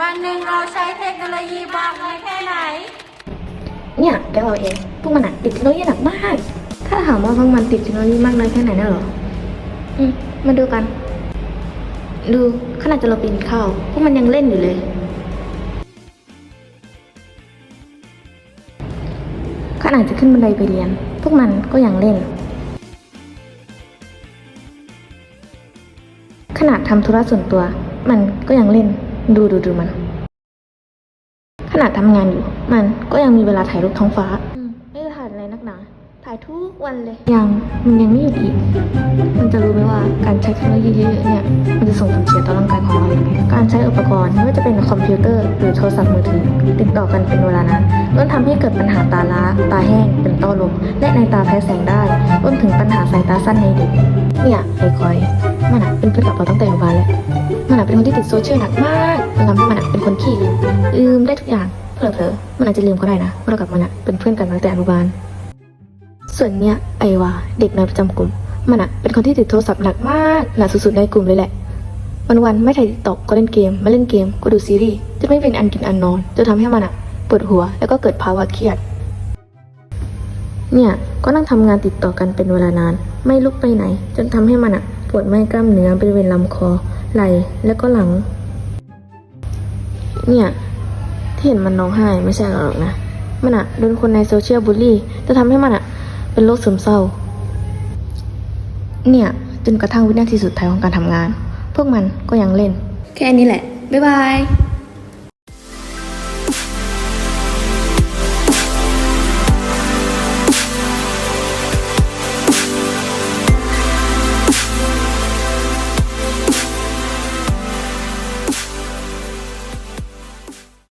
วันหนึ่งเราใช้เทคโนโลยีมากน้อยแค่ไหน เนี่ยแกเราเองพวกมันอะติดเทคโนโลยีหนักมาก ถ้าถามว่าพวกมันติดเทคโนโลยีมากน้อยแค่ไหนน่ะเหรอ อืมมาดูกัน ดูขนาดจะเราปีนเข้าพวกมันยังเล่นอยู่เลย ขนาดจะขึ้นบันไดไปเรียน พวกมันก็ยังเล่น ขนาดทำธุระส่วนตัว มันก็ยังเล่น ดูดูดูมัน ขนาดทำงานอยู่ มันก็ยังมีเวลาถ่ายรูปท้องฟ้า อืมไม่ได้ถ่ายอะไรนักหนา ถ่ายทุกวันเลย ยังมันยังไม่หยุดอีก มันจะรู้ไหมว่าการใช้เทคโนโลยีเยอะๆเนี่ย มันจะส่งผลเสียต่อร่างกายของเราอย่างไรการใช้อุปกรณ์ไม่ว่าจะเป็นคอมพิวเตอร์หรือโทรศัพท์มือถือ ติดต่อกันเป็นเวลานานล้วนทำให้เกิดปัญหาตาล้า ตาแห้ง เป็นต้อลม และในตาแพ้แสงได้รวมถึงปัญหาสายตาสั้นในเด็ก เนี่ยไอ้คอย มันอะเป็นเพื่อนกับเราตั้งแต่อนุบาลแล้วมันอะเป็นคนที่ติดโซเชียลหนักมากมันทำให้มันอะเป็นคนขี้ลืมลืมได้ทุกอย่างเผลอๆมันอาจจะลืมก็ได้นะว่าเรากับมันอะเป็นเพื่อนกันตั้งแต่อนุบาล ส่วนเนี้ยไอวาเด็กน้อยประจำกลุ่ม มันอะเป็นคนที่ติดโทรศัพท์หนักมากหนักสุดๆในกลุ่มเลยแหละวันๆไม่ถ่ายตอกก็เล่นเกมไมาเล่นเกมก็ดูซีรีส์จะไม่เป็นอันกินอันนอนจะทำให้มันอะปวดหัวแล้วก็เกิดภาวะเครียด เนี่ยก็นั่งทำงานติดต่อกันเป็นเวลานาน ไม่ลุกไปไหน จนทำให้มันอะ ปวดเมื่อยกล้ามเนื้อบริเวณลำคอ ไหล่และก็หลัง เนี่ย ที่เห็นมันร้องไห้ไม่ใช่หรอกนะ มันอะโดนคนในโซเชียลบูลลี่จะทำให้มันอะเป็นโรคซึมเศร้า เนี่ยจนกระทั่งวินาทีสุดท้ายของการทำงาน พวกมันก็ยังเล่น แค่นี้แหละ บ๊ายบาย